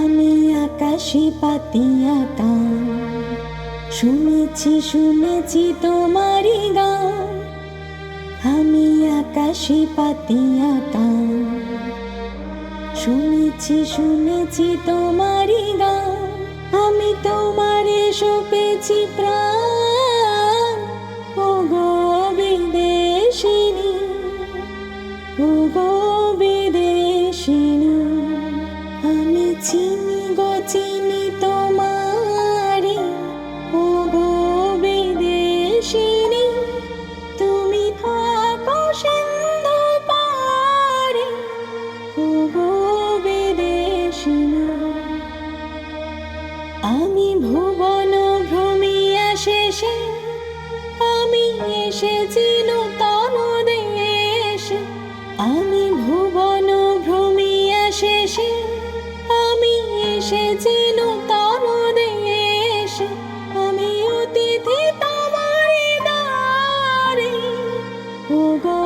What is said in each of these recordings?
আমি আকাশে পাতিয়া গান শুনেছি শুনেছি তোমারই গান। আমি আকাশে পাতিয়া গান শুনেছি শুনেছি তোমারই গান। আমি তোমারে সপেছি প্রাণ। ও গো বিদেশিনী ও গো বিদেশিনী আমি চিনি গো, চিনি তোমারে। ও গো বিদেশিনী, তুমি থাকো সিন্ধু পারে ও গো বিদেশিনী, আমি ভুবন ভ্রমিয়া শেষে, আমি এসেছি নূতন আমি এসেছি নূতন দেশে। আমি অতিথি তোমার দ্বারে। ও গো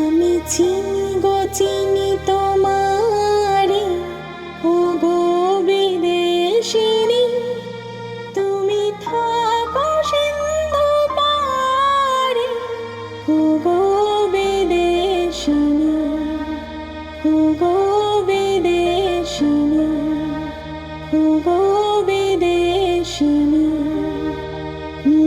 আমি চিনি গো, চিনি তোমারে ও গো বিদেশিনী, তুমি থাকো সিন্ধু পারে ও গো বিদেশিনী ও গো বিদেশিনী ও গো বিদেশিনী